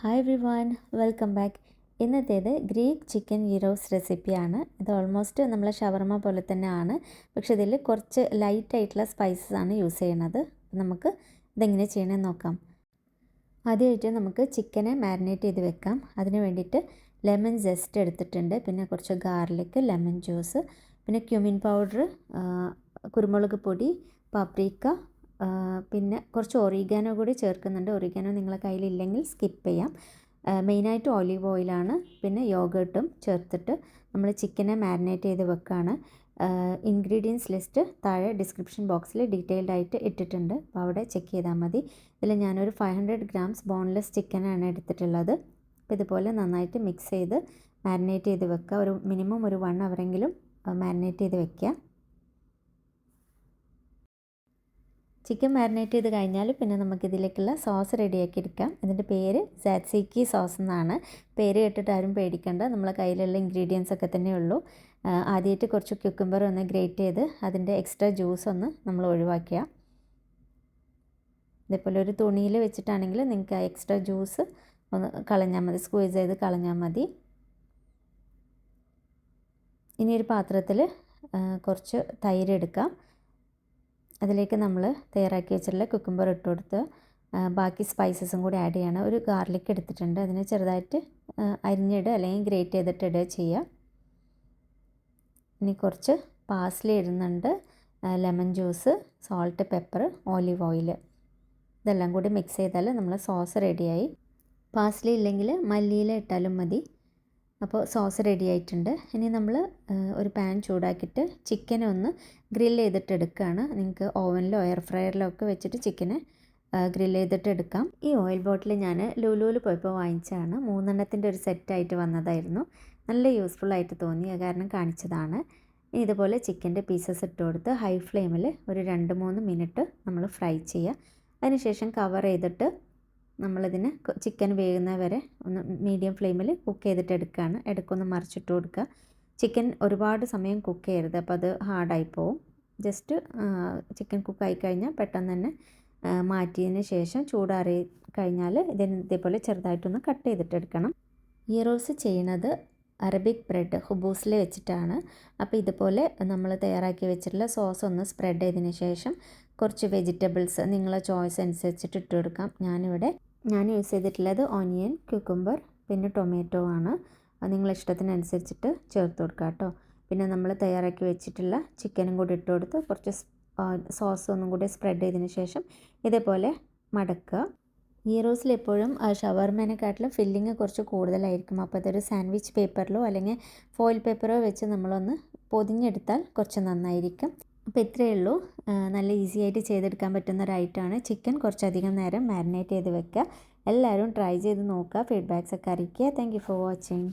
Hi everyone welcome back ഇന്നത്തേത് Greek chicken gyros റെസിപ്പിയാണ് ഇത് ഓൾമോസ്റ്റ് നമ്മൾ ഷവർമ പോലെ തന്നെയാണ്. പക്ഷെ ഇതിൽ കുറച്ച് ലൈറ്റ് ആയിട്ടുള്ള സ്പൈസസ് ആണ് യൂസ് ചെയ്യണത് നമുക്ക് ഇതെങ്ങനെ ചെയ്യണമെന്ന് നോക്കാം. ആദ്യമായിട്ട് നമുക്ക് ചിക്കനെ മാരിനേറ്റ് ചെയ്ത് വെക്കാം. അതിന് വേണ്ടിയിട്ട് ലെമൺ ജസ്റ്റ് എടുത്തിട്ടുണ്ട്. പിന്നെ കുറച്ച് ഗാർലിക് ലെമൺ ജ്യൂസ് പിന്നെ ക്യുമിൻ പൗഡർ കുരുമുളക് പൊടി പാപ്രിക്ക പിന്നെ കുറച്ച് ഒറിഗാനോ കൂടി ചേർക്കുന്നുണ്ട്. ഒറിഗാനോ നിങ്ങളെ കയ്യിലില്ലെങ്കിൽ സ്കിപ്പ് ചെയ്യാം. മെയിനായിട്ട് ഓലീവ് ഓയിലാണ്. പിന്നെ യോഗേർട്ടും ചേർത്തിട്ട് നമ്മൾ ചിക്കനെ മാരിനേറ്റ് ചെയ്ത് വെക്കുകയാണ് ഇൻഗ്രീഡിയൻസ് ലിസ്റ്റ് താഴെ ഡിസ്ക്രിപ്ഷൻ ബോക്സിൽ ഡീറ്റെയിൽഡ് ആയിട്ട് ഇട്ടിട്ടുണ്ട്. അപ്പോൾ അവിടെ ചെക്ക് ചെയ്താൽ മതി. ഇതിൽ ഞാനൊരു ഫൈവ് ഹൺഡ്രഡ് ഗ്രാംസ് ബോൺലെസ് ചിക്കനാണ് എടുത്തിട്ടുള്ളത്. അപ്പോൾ ഇതുപോലെ നന്നായിട്ട് മിക്സ് ചെയ്ത് മാരിനേറ്റ് ചെയ്ത് വെക്കുക. ഒരു മിനിമം ഒരു വൺ അവറെങ്കിലും മാരിനേറ്റ് ചെയ്ത് വെക്കുക. ചിക്കൻ മാരിനേറ്റ് ചെയ്ത് കഴിഞ്ഞാൽ പിന്നെ നമുക്കിതിലേക്കുള്ള സോസ് റെഡിയാക്കി എടുക്കാം. ഇതിന്റെ പേര് സാറ്റ്സിക്കി സോസ് എന്നാണ്. പേര് കേട്ടിട്ട് ആരും പേടിക്കേണ്ട. നമ്മളെ കയ്യിലുള്ള ഇൻഗ്രീഡിയൻസ് ഒക്കെ തന്നെ ഉള്ളൂ. ആദ്യമായിട്ട് കുറച്ച് ക്യുക്കുംബർ ഒന്ന് ഗ്രേറ്റ് ചെയ്ത് അതിന്റെ എക്സ്ട്രാ ജ്യൂസ് ഒന്ന് നമ്മൾ ഒഴിവാക്കുക ഇതേപോലെ ഒരു തുണിയിൽ വെച്ചിട്ടാണെങ്കിൽ നിങ്ങൾക്ക് ആ എക്സ്ട്രാ ജ്യൂസ് ഒന്ന് കളഞ്ഞാൽ മതി. സ്ക്വീസ് ചെയ്ത് കളഞ്ഞാൽ മതി. ഇനി ഒരു പാത്രത്തിൽ കുറച്ച് തൈര് എടുക്കാം. അതിലേക്ക് നമ്മൾ തയ്യാറാക്കി വെച്ചിട്ടുള്ള കുക്കുംബർ ഇട്ട് കൊടുത്ത് ബാക്കി സ്പൈസസും കൂടി ആഡ് ചെയ്യണം. ഒരു ഗാർലിക് എടുത്തിട്ടുണ്ട്. അതിനെ ചെറുതായിട്ട് അരിഞ്ഞിടുക അല്ലെങ്കിൽ ഗ്രേറ്റ് ചെയ്തിട്ട് ഇടുക ചെയ്യുക. ഇനി കുറച്ച് പാസ്ലി ഇടുന്നുണ്ട്. Lemon juice salt pepper olive oil ഇതെല്ലാം കൂടി മിക്സ് ചെയ്താൽ നമ്മൾ സോസ് റെഡിയായി പാസ്ലി ഇല്ലെങ്കിൽ മല്ലിയില ഇട്ടാലും മതി. അപ്പോൾ സോസ് റെഡി ആയിട്ടുണ്ട്. ഇനി നമ്മൾ ഒരു പാൻ ചൂടാക്കിയിട്ട് ചിക്കനെ ഒന്ന് ഗ്രിൽ ചെയ്തിട്ട് എടുക്കുകയാണ്. നിങ്ങൾക്ക് ഓവനിലോ എയർ ഫ്രയറിലോ ഒക്കെ വെച്ചിട്ട് ചിക്കനെ ഗ്രിൽ ചെയ്തിട്ട് എടുക്കാം. ഈ ഓയിൽ ബോട്ടിൽ ഞാൻ ലുലുവിൽ പോയപ്പോൾ വാങ്ങിച്ചതാണ്. മൂന്നെണ്ണത്തിന്റെ ഒരു സെറ്റായിട്ട് വന്നതായിരുന്നു. നല്ല യൂസ്ഫുൾ ആയിട്ട് തോന്നി കാരണം കാണിച്ചതാണ്. ഇനി ഇതുപോലെ ചിക്കന്റെ പീസസ് ഇട്ട് കൊടുത്ത് ഹൈ ഫ്ലെയിമിൽ ഒരു രണ്ട് മൂന്ന് മിനിറ്റ് നമ്മൾ ഫ്രൈ ചെയ്യുക. അതിനുശേഷം കവർ ചെയ്തിട്ട് നമ്മളിതിന് ചിക്കൻ വേകുന്ന വരെ ഒന്ന് മീഡിയം ഫ്ലെയിമിൽ കുക്ക് ചെയ്തിട്ട് എടുക്കുകയാണ് ഇടയ്ക്കൊന്ന് മറിച്ചിട്ട് കൊടുക്കുക. ചിക്കൻ ഒരുപാട് സമയം കുക്ക് ചെയ്യരുത്. അപ്പോൾ അത് ഹാർഡായി പോവും. ജസ്റ്റ് ചിക്കൻ കുക്ക് ആയി കഴിഞ്ഞാൽ പെട്ടെന്ന് തന്നെ മാറ്റിയതിന് ശേഷം ചൂടാറി കഴിഞ്ഞാൽ ഇതിന് ഇതേപോലെ ചെറുതായിട്ടൊന്ന് കട്ട് ചെയ്തിട്ട് എടുക്കണം. ഈ റോസ് ചെയ്യുന്നത് അറബിക് ബ്രെഡ് ഹുബൂസിൽ വെച്ചിട്ടാണ്. അപ്പോൾ ഇതുപോലെ നമ്മൾ തയ്യാറാക്കി വെച്ചിട്ടുള്ള സോസ് ഒന്ന് സ്പ്രെഡ് ചെയ്തതിന് ശേഷം കുറച്ച് വെജിറ്റബിൾസ് നിങ്ങളെ ചോയ്സ് അനുസരിച്ചിട്ട് ഇട്ട് കൊടുക്കാം. ഞാനിവിടെ ഞാൻ യൂസ് ചെയ്തിട്ടുള്ളത് ഓനിയൻ ക്യൂക്കുംബർ പിന്നെ ടൊമാറ്റോ ആണ്. അത് നിങ്ങളെ ഇഷ്ടത്തിനനുസരിച്ചിട്ട് ചേർത്ത് കൊടുക്കുക കേട്ടോ. പിന്നെ നമ്മൾ തയ്യാറാക്കി വെച്ചിട്ടുള്ള ചിക്കനും കൂടി ഇട്ട് കൊടുത്ത് കുറച്ച് സോസ് ഒന്നും കൂടി സ്പ്രെഡ് ചെയ്തതിന് ശേഷം ഇതേപോലെ മടക്കുക. ഈ റോസിൽ എപ്പോഴും ഷവർമേനെക്കാട്ടിലും ഫില്ലിങ് കുറച്ച് കൂടുതലായിരിക്കും. അപ്പോൾ അതൊരു സാൻഡ്വിച്ച് പേപ്പറിലോ അല്ലെങ്കിൽ ഫോയിൽ പേപ്പറോ വെച്ച് നമ്മളൊന്ന് പൊതിഞ്ഞെടുത്താൽ കുറച്ച് നന്നായിരിക്കും. അപ്പോൾ ഇത്രയേ ഉള്ളൂ. നല്ല ഈസി ആയിട്ട് ചെയ്തെടുക്കാൻ പറ്റുന്ന ഒരു ഐറ്റമാണ് ചിക്കൻ കുറച്ചധികം നേരം മാരിനേറ്റ് ചെയ്ത് വെക്കുക. എല്ലാവരും ട്രൈ ചെയ്ത് നോക്കുക. ഫീഡ്ബാക്സ് ഒക്കെ അറിയിക്കുക. Thank for watching